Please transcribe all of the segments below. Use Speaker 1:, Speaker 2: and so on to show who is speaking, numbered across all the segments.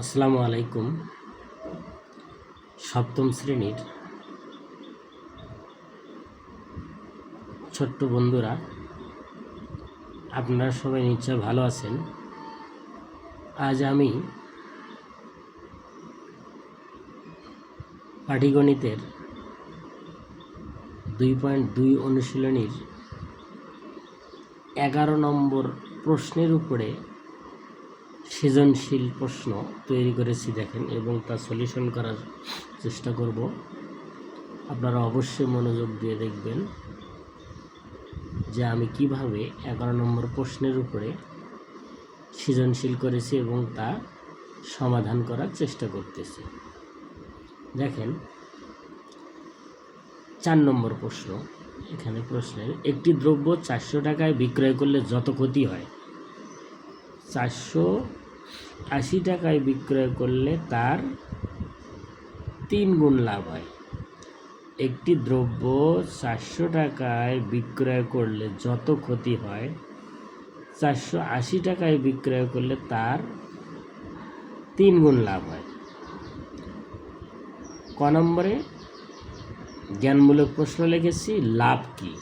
Speaker 1: আসসালামু আলাইকুম। সপ্তম শ্রেণির ছোট্ট বন্ধুরা, আপনারা সবাই নিশ্চয় ভালো আছেন। আজ আমি পাটিগণিতের দুই পয়েন্ট দুই অনুশীলনীর এগারো নম্বর প্রশ্নের উপরে সৃজনশীল প্রশ্ন তৈরি করেছি দেখেন এবং তা সলিউশন করার চেষ্টা করব। আপনারা অবশ্যই মনোযোগ দিয়ে দেখবেন যে আমি কীভাবে এগারো নম্বর প্রশ্নের উপরে সৃজনশীল করেছি এবং তা সমাধান করার চেষ্টা করতেছি। দেখেন, চার নম্বর প্রশ্ন। এখানে প্রশ্নের, একটি দ্রব্য চারশো টাকায় বিক্রয় করলে যত ক্ষতি হয়? চারশো আশি টাকায় বিক্রয় করলে তার তিন গুণ লাভ হয়। একটি দ্রব্য চারশো টাকায় বিক্রয় করলে যত ক্ষতি হয়, চারশো আশি টাকায় বিক্রয় করলে তার তিন গুণ লাভ হয়। ক নম্বরে জ্ঞানমূলক প্রশ্ন লিখেছি, লাভ কি?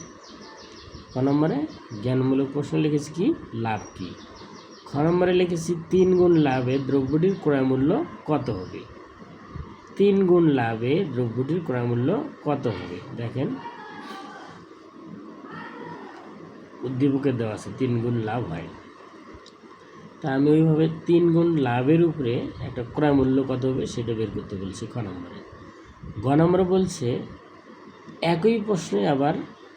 Speaker 1: ক নম্বরে জ্ঞানমূলক প্রশ্ন লিখেছি কি, লাভ কি? খ নম্বরে লিখেছি তিন গুণ লাভে দ্রব্যটির ক্রয় মূল্য কত হবে? তিন গুণ লাভে দ্রব্যটির ক্রয় মূল্য কত হবে? দেখেন। উদ্দীপকে দেওয়া আছে তিন গুণ লাভ হয়। তা আমি ওইভাবে তিন গুণ লাভের উপরে একটা ক্রয় মূল্য কত হবে সেটা বের করতে বলছি খ নম্বরে গ নম্বরে বলছে, একই প্রশ্নে আবার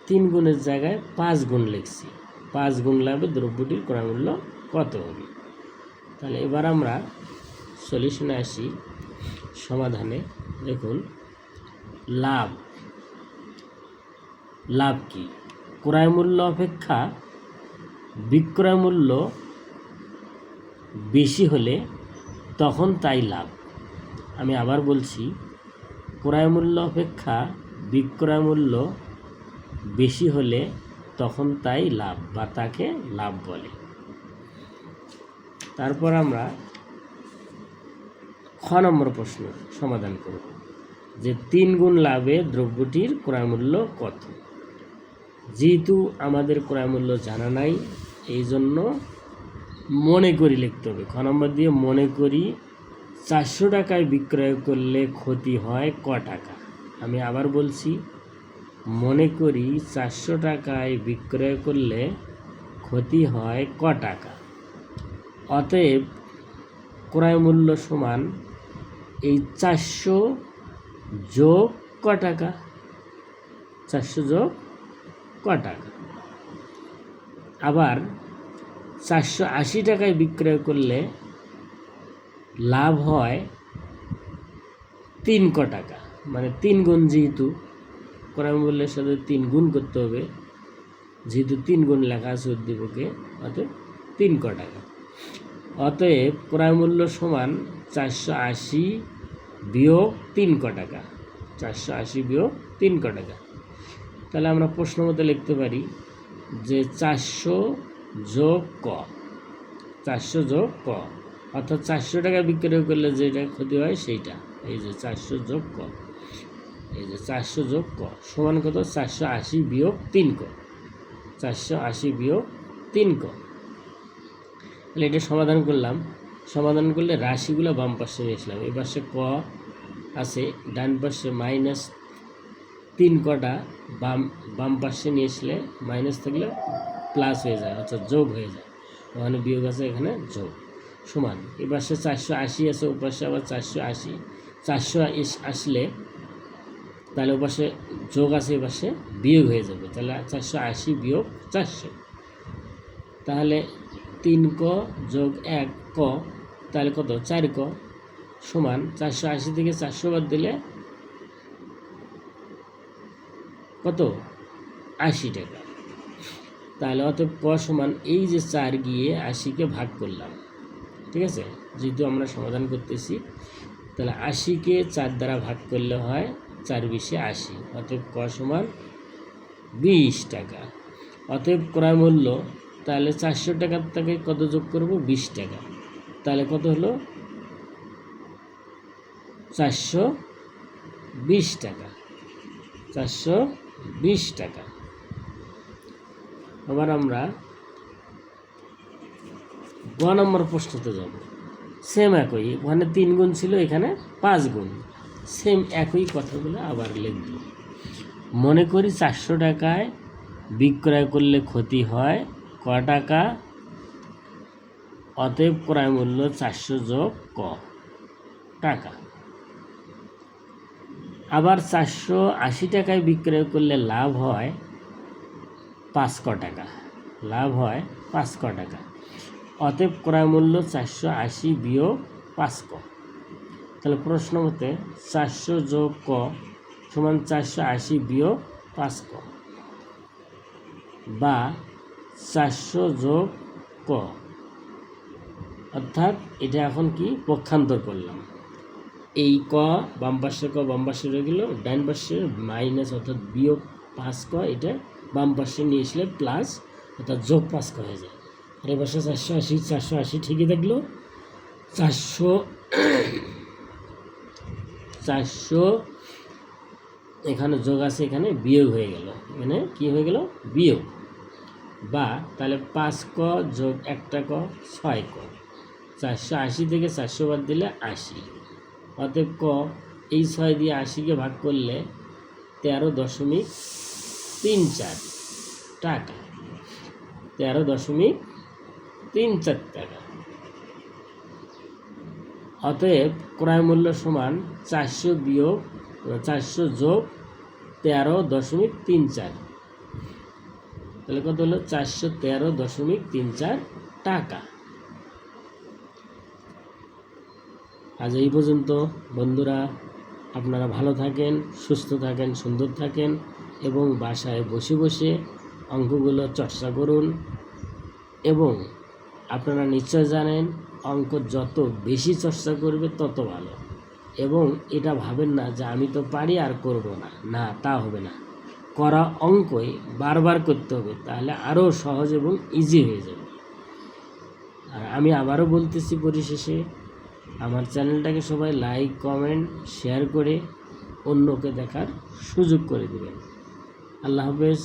Speaker 1: তিন গুণের জায়গায় পাঁচ গুণ লিখছি। পাঁচ গুণ লাভে দ্রব্যটির ক্রয় মূল্য কত হবে? তাহলে এবার আমরা সলিউশনে আসি সমাধানে। দেখুন, লাভ। লাভ কি? ক্রয় মূল্য অপেক্ষা বিক্রয় মূল্য বেশি হলে তখন তাই লাভ। আমি আবার বলছি, ক্রয় মূল্য অপেক্ষা বিক্রয় মূল্য বেশি হলে তখন তাই লাভ বা তাকে লাভ বলে। তারপর আমরা খ নম্বর প্রশ্ন সমাধান করব, যে তিন গুণ লাভে দ্রব্যটির ক্রয়মূল্য কত? যেহেতু আমাদের ক্রয়মূল্য জানা নাই, এই জন্য মনে করি লিখতে হবে। খ নম্বর দিয়ে মনে করি চারশো টাকায় বিক্রয় করলে ক্ষতি হয় ক টাকা। আমি আবার বলছি, মনে করি চারশো টাকায় বিক্রয় করলে ক্ষতি হয় ক টাকা। অতএব ক্রয় মূল্য সমান এই চারশো যোগ ক টাকা? চারশো যোগ ক টাকা। আবার চারশো আশি টাকায় বিক্রয় করলে লাভ হয় তিন ক টাকা। মানে তিন গুণ যেহেতু ক্রয় মূল্যের সাথে তিন গুণ করতে হবে, যেহেতু তিন গুণ লেখা আছে উদ্দীপকে, অতএব তিন ক টাকা। অতএব ক্রয় মূল্য সমান চারশো আশি বিয়োগ তিন ক টাকা। চারশো আশি বিয়োগ তিন ক টাকা। তাহলে আমরা প্রশ্ন মতো লিখতে পারি যে চারশো যোগ ক, চারশো যোগ ক, অর্থাৎ চারশো টাকা বিক্রয় করলে যেটা ক্ষতি হয় সেইটা, এই যে চারশো যোগ ক, এই যে চারশো যোগ ক, সমান কত? চারশো আশি বিয়োগ তিন ক, চারশো আশি বিয়োগ তিন ক। তাহলে এটা সমাধান করলাম। সমাধান করলে রাশিগুলো বাম পাশে নিয়ে আসলাম। এই পাশে ক আছে, ডান পাশে মাইনাস তিন কটা, বাম বাম পাশে নিয়ে আসলে মাইনাস থাকলে প্লাস হয়ে যায়, অর্থাৎ যোগ হয়ে যায়। ওখানে বিয়োগ আছে, এখানে যোগ। সমান। এ পাশে চারশো আশি আছে, ও পাশে আবার চারশো আশি। চারশো আসলে তাহলে ও পাশে যোগ আছে, এ পাশে বিয়োগ হয়ে যাবে। তাহলে চারশো আশি বিয়োগ চারশো। তাহলে তিন ক যোগ এক ক, তাহলে কত? চার ক সমান চারশো আশি থেকে চারশো বাদ দিলে কত? আশি টাকা। তাহলে অতএব ক সমান এই যে চার গিয়ে আশিকে ভাগ করলাম। ঠিক আছে? যেহেতু আমরা সমাধান করতেছি, তাহলে আশিকে চার দ্বারা ভাগ করলে হয় চার বিশে আশি। অতএব ক সমান বিশ টাকা। অতএব ক্রয় মূল্য তাহলে চারশো টাকার থেকে কত যোগ করব? বিশ টাকা। তাহলে কত হলো? চারশো বিশ টাকা। চারশো বিশ টাকা। আবার আমরা গ নম্বর প্রশ্নতে যাব। সেম একই, ওখানে তিন গুণ ছিল, এখানে পাঁচ গুণ। সেম একই কথাগুলো আবার লিখব। মনে করি চারশো টাকায় বিক্রয় করলে ক্ষতি হয়। ক টাকা অতএব ক্রয় মূল্য চারশো যোগ ক টাকা। আবার চারশো আশি টাকায় বিক্রয় করলে লাভ হয় পাঁচ ক টাকা। লাভ হয় পাঁচ ক টাকা। অতএব ক্রয় মূল্য চারশো আশি বিয়োগ পাঁচ ক। তাহলে প্রশ্ন মতে চারশো যোগ ক সমান চারশো আশি বিয়োগ পাঁচ ক। বা চারশো যোগ ক। অর্থাৎ এটা এখন কি? পক্ষান্তর করলাম। এই ক, বাম পাশে ক, বাম পাশে রয়ে গেল, ডান পাশে মাইনাস অর্থাৎ বিয়োগ পাঁচ ক, এটা বাম পাশে নিয়ে আসলে প্লাস, অর্থাৎ যোগ পাঁচ ক হয়ে যায়। আর এই পাশে চারশো আশি চারশো আশি ঠিকই থাকল চারশো চারশো, এখানে যোগ আছে, এখানে বিয়োগ হয়ে গেল। মানে কি হয়ে গেল? বিয়োগ। বা তাহলে পাঁচ ক যোগ একটা ক ছয় ক। চারশো আশি থেকে চারশো বাদ দিলে আশি। অতএব ক, এই ছয় দিয়ে আশিকে ভাগ করলে তেরো দশমিক তিন চার টাকা। তেরো দশমিক তিন চার টাকা। অতএব ক্রয় মূল্য সমান চারশো বিয়োগ, চারশো যোগ তেরো দশমিক তিন চার। তাহলে কত হলো? চারশো তেরো দশমিক তিন চার টাকা। আজ এই পর্যন্ত। বন্ধুরা, আপনারা ভালো থাকেন, সুস্থ থাকেন, সুন্দর থাকেন এবং বাসায় বসে বসে অঙ্কগুলো চর্চা করুন এবং আপনারা নিশ্চয় জানেন, অঙ্ক যত বেশি চর্চা করবে তত ভালো। এবং এটা ভাবেন না যে আমি তো পারি আর করব না। না, তা হবে না। করা অঙ্কই বারবার করতে হবে, তাহলে আরও সহজ এবং ইজি হয়ে যাবে। আর আমি আবারও বলতেছি পরিশেষে, আমার চ্যানেলটাকে সবাই লাইক কমেন্ট শেয়ার করে অন্যকে দেখার সুযোগ করে দেবেন। আল্লাহ হাফেজ।